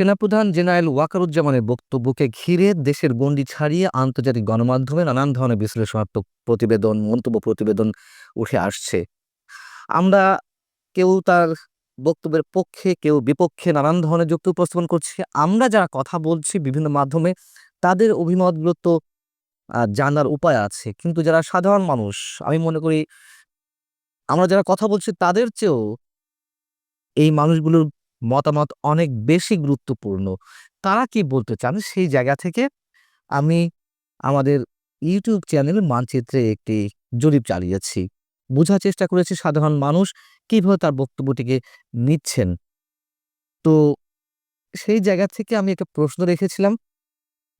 সেনাপ্রধান জেনারেল ওয়াকারুজ্জামানের বক্তব্যকে ঘিরে দেশের গণ্ডি ছাড়িয়ে আন্তর্জাতিক গণমাধ্যমে নানান ধরনের বিশ্লেষণাত্মক প্রতিবেদন, মন্তব্য প্রতিবেদন উঠে আসছে। আমরা কেউ তার বক্তব্যের পক্ষে, কেউ বিপক্ষে নানান ধরনের যুক্তি উপস্থাপন করছে। আমরা যারা কথা বলছি বিভিন্ন মাধ্যমে, তাদের অভিমতগুলো তো জানার উপায় আছে। কিন্তু যারা সাধারণ মানুষ, আমি মনে করি আমরা যারা কথা বলছি, তাদের চেয়েও এই মানুষগুলোর মতামত অনেক বেশি গুরুত্বপূর্ণ। তারা কি বলতে চান সেই জায়গা থেকে আমি আমাদের ইউটিউব চ্যানেল মানচিত্রে একটি জরিপ চালিয়েছি। বোঝার চেষ্টা করেছি সাধারণ মানুষ কীভাবে তার বক্তব্যটিকে নিচ্ছেন। তো সেই জায়গা থেকে আমি একটা প্রশ্ন রেখেছিলাম।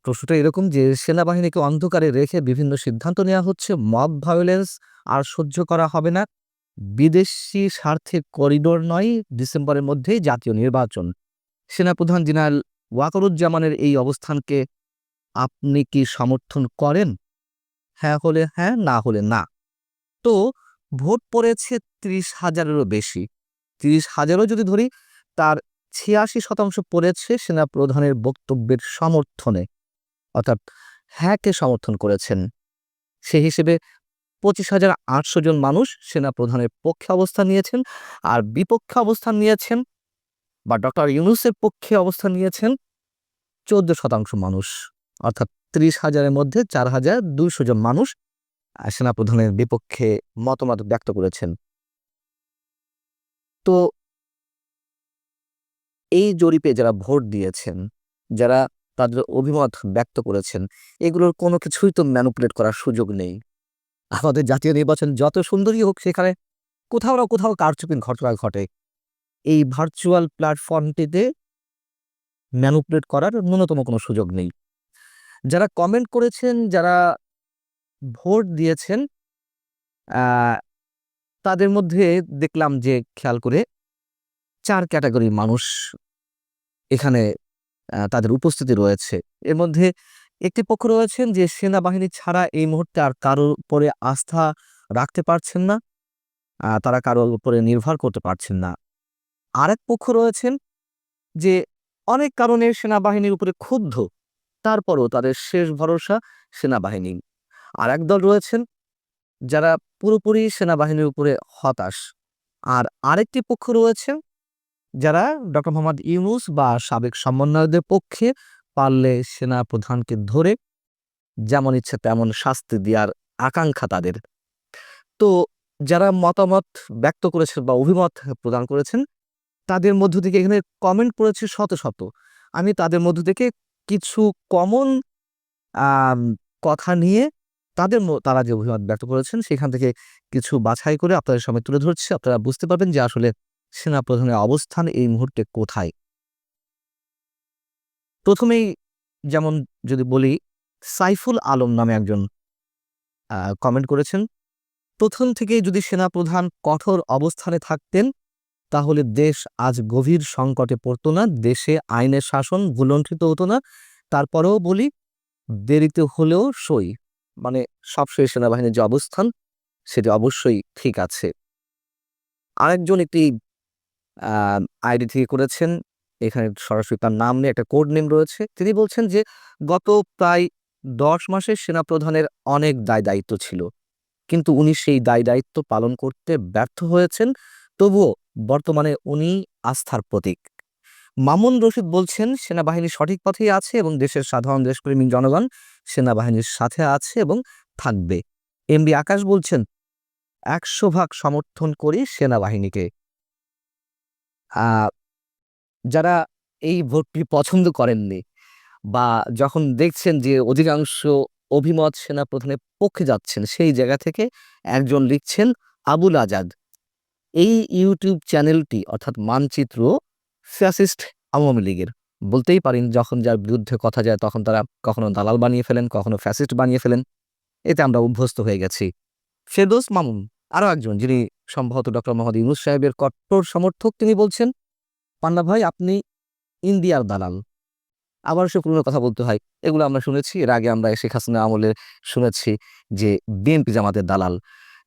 প্রশ্নটা এরকম যে সেনাবাহিনীকে অন্ধকারে রেখে বিভিন্ন সিদ্ধান্ত নেওয়া হচ্ছে, মব ভায়োলেন্স আর সহ্য করা হবে না। বিদেশি স্বার্থে করিডোর নয়, ডিসেম্বরের মধ্যেই জাতীয় নির্বাচন। সেনাপ্রধান জেনারেল ওয়াকরুজ্জামানের এই অবস্থানকে আপনি কি সমর্থন করেন? হ্যাঁ হলে হ্যাঁ না হলে না। তো, ভোট পড়েছে ত্রিশ হাজারেরও বেশি। ত্রিশ হাজারও যদি ধরি, তার ছিয়াশি শতাংশ পড়েছে সেনাপ্রধানের বক্তব্যের সমর্থনে। অর্থাৎ হ্যাঁকে সমর্থন করেছেন। সে হিসেবে পঁচিশ হাজার আটশো জন মানুষ সেনা প্রধানের পক্ষে অবস্থান নিয়েছেন আর বিপক্ষে অবস্থান নিয়েছেন বা ডক্টর ইউনুসের পক্ষে অবস্থান নিয়েছেন চোদ্দ শতাংশ মানুষ। অর্থাৎ ত্রিশ হাজারের মধ্যে চার হাজার দুইশো জন মানুষ আহ, সেনা প্রধানের বিপক্ষে মতামত ব্যক্ত করেছেন। তো এই জরিপে যারা ভোট দিয়েছেন যারা তাদের অভিমত ব্যক্ত করেছেন এগুলোর কোনো কিছুই তো ম্যানুপুলেট করার সুযোগ নেই। আমাদের জাতীয় নির্বাচন যত সুন্দরই হোক সেখানে কোথাও না কোথাও কারচুপির ঘটনা ঘটে। এই ভার্চুয়াল প্ল্যাটফর্মটিতে ম্যানুপুলেট করার ন্যূনতম কোনো সুযোগ নেই। যারা কমেন্ট করেছেন, যারা ভোট দিয়েছেন তাদের মধ্যে দেখলাম যে খেয়াল করে চার ক্যাটাগরির মানুষ এখানে তাদের উপস্থিতি রয়েছে। এর মধ্যে একটি পক্ষ রয়েছেন যে সেনাবাহিনী ছাড়া এই মুহূর্তে আর কারোর উপরে আস্থা রাখতে পারছেন না। তারা কারোর উপরে নির্ভর করতে পারছেন না। আরেক পক্ষ রয়েছেন যে অনেক কারণে সেনাবাহিনীর উপরে ক্ষুব্ধ, তারপরও তাদের শেষ ভরসা সেনাবাহিনী। আর এক দল রয়েছেন যারা পুরোপুরি সেনাবাহিনীর উপরে হতাশ। আর আরেকটি পক্ষ রয়েছেন যারা ডক্টর মোহাম্মদ ইউনুস বা সাবেক সমন্বয়দের পক্ষে পারলে সেনা প্রধানকে ধরে যেমন ইচ্ছে তেমন শাস্তি দেওয়ার আকাঙ্ক্ষা তাদের। তো যারা মতামত ব্যক্ত করেছেন বা অভিমত প্রদান করেছেন, তাদের মধ্য থেকে এখানে কমেন্ট করেছে শত শত। আমি তাদের মধ্য থেকে কিছু কমন কথা নিয়ে তাদের তারা যে অভিমত ব্যক্ত করেছেন, সেখান থেকে কিছু বাছাই করে আপনাদের সামনে তুলে ধরছি। আপনারা বুঝতে পারবেন যে আসলে সেনাপ্রধানের অবস্থান এই মুহূর্তে কোথায়। প্রথমেই যেমন যদি বলি, সাইফুল আলম নামে একজন কমেন্ট করেছেন। প্রথম থেকেই যদি সেনাপ্রধান কঠোর অবস্থানে থাকতেন, তাহলে দেশ আজ গভীর সংকটে পড়তো না, দেশে আইনের শাসন ভুলণ্ঠিত হতো না। তারপরেও বলি, দেরিতে হলেও সই মানে সবশেষ সেনাবাহিনীর যে অবস্থান, সেটি অবশ্যই ঠিক আছে। আরেকজন একটি আইডি থেকে করেছেন এখানে সরাসরি তার নাম নিয়ে একটা কোড নেম রয়েছে। তিনি বলছেন যে, গত প্রায় দশ মাসে সেনাপ্রধানের অনেক দায় দায়িত্ব ছিল। কিন্তু উনি সেই দায় দায়িত্ব পালন করতে ব্যর্থ হয়েছেন। তবুও বর্তমানে উনি আস্থার প্রতীক। মামুন রশিদ বলছেন, সেনাবাহিনী সঠিক পথেই আছে এবং দেশের সাধারণ দেশপ্রেমী জনগণ সেনাবাহিনীর সাথে আছে এবং থাকবে। এমবি আকাশ বলছেন, একশো ভাগ সমর্থন করি সেনাবাহিনীকে। যারা এই ভোটটি পছন্দ করেননি বা যখন দেখছেন যে অধিকাংশ অভিমত সেনা প্রধানের পক্ষে যাচ্ছেন, সেই জায়গা থেকে একজন লিখছেন আবুল আজাদ। এই ইউটিউব চ্যানেলটি অর্থাৎ মানচিত্র ফ্যাসিস্ট আওয়ামী লীগের। বলতেই পারেন, যখন যার বিরুদ্ধে কথা যায় তখন তারা কখনো দালাল বানিয়ে ফেলেন, কখনো ফ্যাসিস্ট বানিয়ে ফেলেন। এতে আমরা অভ্যস্ত হয়ে গেছি। ফেরদৌস মামুন, আরও একজন, যিনি সম্ভবত ডক্টর মোহাম্মদ ইউনুস সাহেবের কট্টর সমর্থক, তিনি বলছেন পান্না ভাই, আপনি ইন্ডিয়ার দালাল। আবার সে পুরনো কথা বলতে হয়, এগুলো আমরা শুনেছি, এর আগে আমরা শেখ হাসিনা আমলে শুনেছি যে বিএনপি জামাতের দালাল।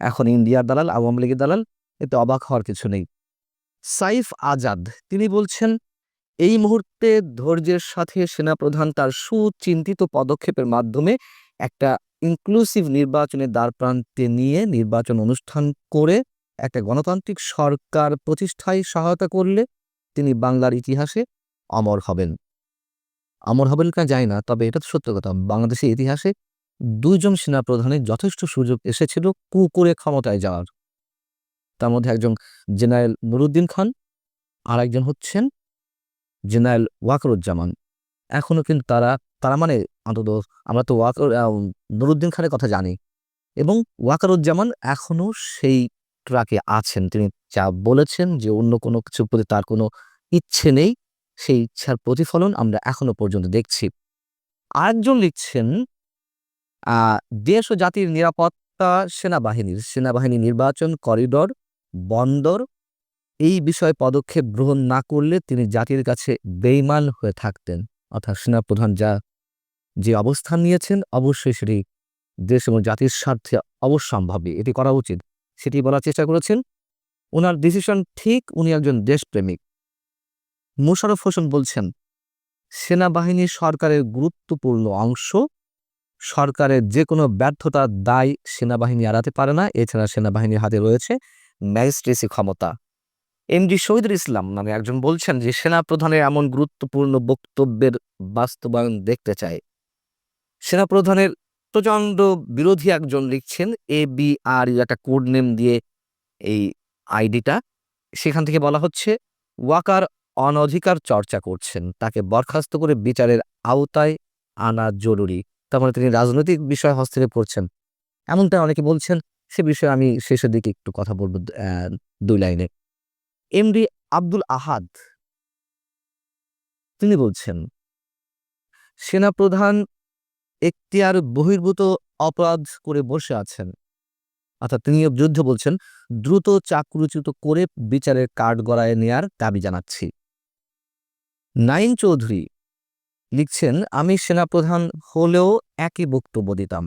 এখন ইন্ডিয়ার দালাল, আওয়ামী লীগের দালাল, এতে অবাক হওয়ার কিছু নেই। সাইফ আজাদ, তিনি বলছেন, এই মুহূর্তে ধৈর্যের সাথে সেনাপ্রধান তার সুচিন্তিত পদক্ষেপের মাধ্যমে একটা ইনক্লুসিভ নির্বাচনের দ্বারপ্রান্তে নিয়ে নির্বাচন অনুষ্ঠান করে একটা গণতান্ত্রিক সরকার প্রতিষ্ঠায় সহায়তা করলে তিনি বাংলার ইতিহাসে অমর হবেন। অমর হবেন কিনা জানি না, তবে এটা তো সত্য কথা। বাংলাদেশের ইতিহাসে দুইজন সেনাপ্রধানের যথেষ্ট সুযোগ এসেছিল কু করে ক্ষমতায় যাওয়ার। তার মধ্যে একজন জেনারেল নুরুদ্দিন খান আর একজন হচ্ছেন জেনারেল ওয়াকরুজ্জামান। এখনও কিন্তু তারা তারা মানে অন্তত আমরা তো ওয়াকর নুরুদ্দিন খানের কথা জানি। এবং ওয়াকারুজ্জামান এখনও সেই ট্রাকে আছেন। তিনি যা বলেছেন যে অন্য কোনো কিছুর প্রতি তার কোনো ইচ্ছে নেই, সেই ইচ্ছার প্রতিফলন আমরা এখনও পর্যন্ত দেখছি। আরেকজন লিখছেন দেশ ও জাতির নিরাপত্তা, সেনাবাহিনীর, সেনাবাহিনী নির্বাচন, করিডর, বন্দর, এই বিষয়ে পদক্ষেপ গ্রহণ না করলে তিনি জাতির কাছে বেইমান হয়ে থাকতেন। অর্থাৎ সেনাপ্রধান যা, যে অবস্থান নিয়েছেন, অবশ্যই সেটি দেশ এবং জাতির স্বার্থে অবশ্যম্ভাবী। এটি করা উচিত। সেটি বলার চেষ্টা করেছেন ওনার ডিসিশন ঠিক উনি একজন দেশপ্রেমিক। মোশারফ হোসেন বলছেন সেনাবাহিনী সরকারের গুরুত্বপূর্ণ অংশ, সরকারের যে কোনো ব্যর্থতার দায় সেনাবাহিনী এড়াতে পারে না, এছাড়া সেনাবাহিনীর হাতে রয়েছে ম্যাজিস্ট্রেসি ক্ষমতা। এম এমডি শহীদুল ইসলাম নামে একজন বলছেন যে, সেনাপ্রধানের এমন গুরুত্বপূর্ণ বক্তব্যের বাস্তবায়ন দেখতে চায় সেনাপ্রধানের প্রচণ্ড বিরোধী একজন লিখছেন, এ বি আর একটা কোড নেম দিয়ে এই আইডিটা, সেখান থেকে বলা হচ্ছে, ওয়াকার অনধিকার চর্চা করছেন। তাকে বরখাস্ত করে বিচারের আওতায় আনা জরুরি। তার মানে তিনি রাজনৈতিক বিষয়ে হস্তক্ষেপ করছেন। এমনটা অনেকে বলছেন, সে বিষয়ে আমি শেষের দিকে একটু কথা বলব দুই লাইনে। এমডি আব্দুল আহাদ, তিনি বলছেন, সেনাপ্রধান এখতিয়ার বহির্ভূত অপরাধ করে বসে আছেন। অর্থাৎ তিনি যুদ্ধ বলছেন, দ্রুত চাকরুচ্যুত করে বিচারের কাঠ গড়ায় নেয়ার দাবি জানাচ্ছি। নাইন চৌধুরী লিখছেন, আমি সেনাপ্রধান হলেও একই বক্তব্য দিতাম।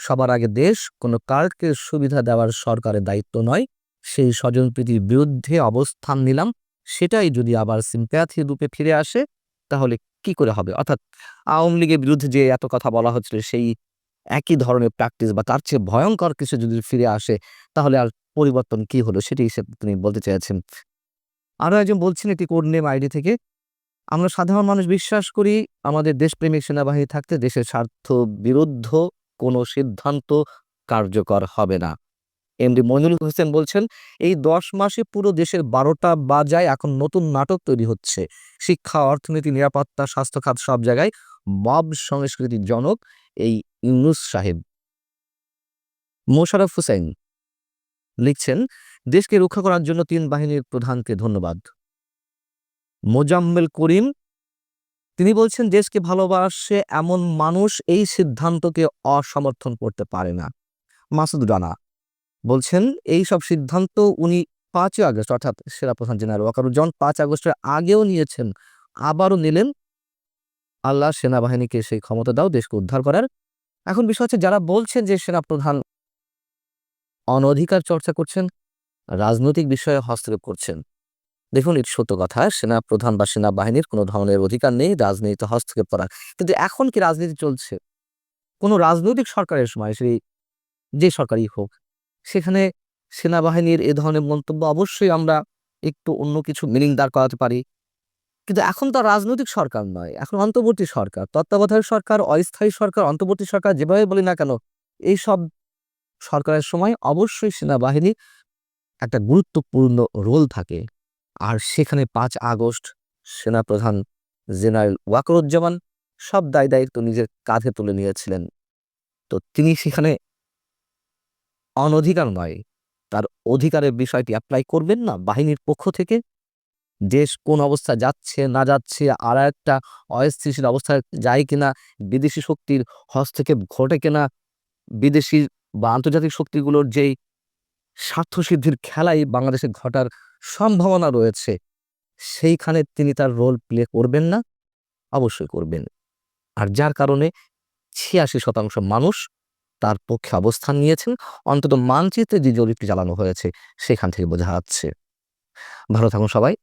সবার আগে দেশ কোনো কার্ডকে সুবিধা দেওয়ার সরকারের দায়িত্ব নয়, সেই স্বজনপ্রীতির বিরুদ্ধে অবস্থান নিলাম। সেটাই যদি আবার সিম্প্যাথি রূপে ফিরে আসে, তাহলে কি করে হবে? অর্থাৎ আওয়ামী লীগের বিরুদ্ধে যে এত কথা বলা হচ্ছিল, সেই একই ধরনের প্র্যাকটিস বা তার চেয়ে ভয়ঙ্কর কিছু যদি ফিরে আসে, তাহলে আর পরিবর্তন কি হলো সেটি হিসেবে তিনি বলতে চেয়েছেন। আরও একজন বলছেন একটি কোড নেম আইডি থেকে, আমরা সাধারণ মানুষ বিশ্বাস করি আমাদের দেশপ্রেমিক সেনাবাহিনী থাকতে দেশের স্বার্থ বিরুদ্ধ কোনো সিদ্ধান্ত কার্যকর হবে না। এমডি মইনুল হোসেন বলছেন, এই দশ মাসে পুরো দেশের বারোটা বাজায় এখন নতুন নাটক তৈরি হচ্ছে। শিক্ষা, অর্থনীতি, নিরাপত্তা, স্বাস্থ্য খাত সব জায়গায় মব সংস্কৃতির জনক এই ইউনুস সাহেব। মোশারফ হুসাইন লিখছেন, দেশকে রক্ষা করার জন্য তিন বাহিনীর প্রধানকে ধন্যবাদ। মোজাম্মেল করিম, তিনি বলছেন, দেশকে ভালোবাসে এমন মানুষ এই সিদ্ধান্তকে অসমর্থন করতে পারে না। মাসুদ রানা বলছেন, এই সব সিদ্ধান্ত উনি পাঁচই আগস্ট, অর্থাৎ সেরা প্রধান জেনারেল ওয়াকারুজ্জামান পাঁচ আগস্টের আগেও নিয়েছেন, আবারও নিলেন। আল্লাহ সেনাবাহিনীকে সেই ক্ষমতা দাও, দেশকে উদ্ধার করার এখন বিষয় হচ্ছে যারা বলছেন যে সেনাপ্রধান অনধিকার চর্চা করছেন, রাজনৈতিক বিষয়ে হস্তক্ষেপ করছেন। দেখুন, এটি সত্য কথা, সেনাপ্রধান বা সেনাবাহিনীর কোনো ধরনের অধিকার নেই, রাজনীতিতে হস্তক্ষেপ করার কিন্তু এখন কি রাজনীতি চলছে? কোনো রাজনৈতিক সরকারের সময়, সেই যে সরকারই হোক, সেখানে সেনাবাহিনীর এ ধরনের মন্তব্য অবশ্যই আমরা একটু অন্য কিছু মিনিং দাঁড় করাতে পারি। কিন্তু এখন তো রাজনৈতিক সরকার নয়, এখন অন্তর্বর্তী সরকার, তত্ত্বাবধায়ক সরকার, অস্থায়ী সরকার, অন্তর্বর্তী সরকার যেভাবে বলি না কেন এই সব সরকারের সময় অবশ্যই সেনাবাহিনী একটা গুরুত্বপূর্ণ রোল থাকে। আর সেখানে পাঁচ আগস্ট সেনাপ্রধান জেনারেল ওয়াকরুজ্জামান সব দায় দায়িত্ব নিজের কাঁধে তুলে নিয়েছিলেন। তো তিনি সেখানে অনধিকার নয়, তার অধিকারের বিষয়টি অ্যাপ্লাই করবেন না বাহিনীর পক্ষ থেকে। দেশ কোন অবস্থা যাচ্ছে, না যাচ্ছে, আর একটা অস্থিতিশীল অবস্থায় যায় কিনা, বিদেশি শক্তির হস্তক্ষেপ ঘটে কিনা, বিদেশি বা আন্তর্জাতিক শক্তিগুলোর যেই স্বার্থসিদ্ধির খেলাই বাংলাদেশে ঘটার সম্ভাবনা রয়েছে, সেইখানে তিনি তার রোল প্লে করবেন না, অবশ্যই করবেন। আর যার কারণে ছিয়াশি শতাংশ মানুষ তার পক্ষে অবস্থান নিয়েছেন, অন্তত মানচিত্রে যে জরিপটি চালানো হয়েছে, সেখান থেকে বোঝা যাচ্ছে। ভালো থাকুন সবাই।